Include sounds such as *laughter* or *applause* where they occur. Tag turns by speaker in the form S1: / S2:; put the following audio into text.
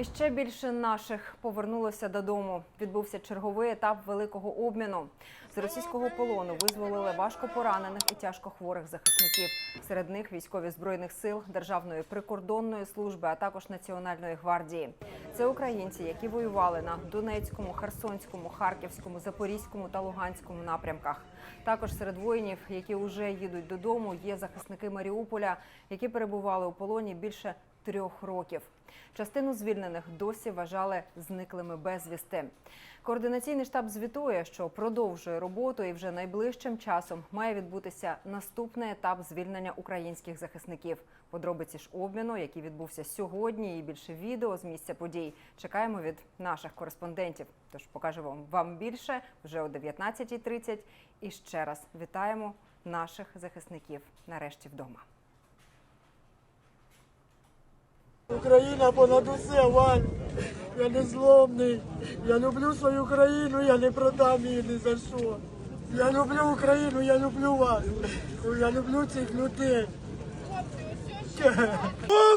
S1: І ще більше наших повернулося додому. Відбувся черговий етап великого обміну. З російського полону визволили важко поранених і тяжко хворих захисників. Серед них військові збройних сил, Державної прикордонної служби, а також Національної гвардії. Це українці, які воювали на Донецькому, Херсонському, Харківському, Запорізькому та Луганському напрямках. Також серед воїнів, які вже їдуть додому, є захисники Маріуполя, які перебували у полоні більше трьох років. Частину звільнених досі вважали зниклими безвісти. Координаційний штаб звітує, що продовжує роботу і вже найближчим часом має відбутися наступний етап звільнення українських захисників. Подробиці ж обміну, який відбувся сьогодні, і більше відео з місця подій. Чекаємо від наших кореспондентів. Тож покажемо вам більше вже о 19.30. І ще раз вітаємо наших захисників нарешті вдома.
S2: Україна понад усе, Валь. Я не зломний. Я люблю свою країну, я не продам її ні за що. Я люблю Україну, я люблю вас. Я люблю цих людей. *laughs*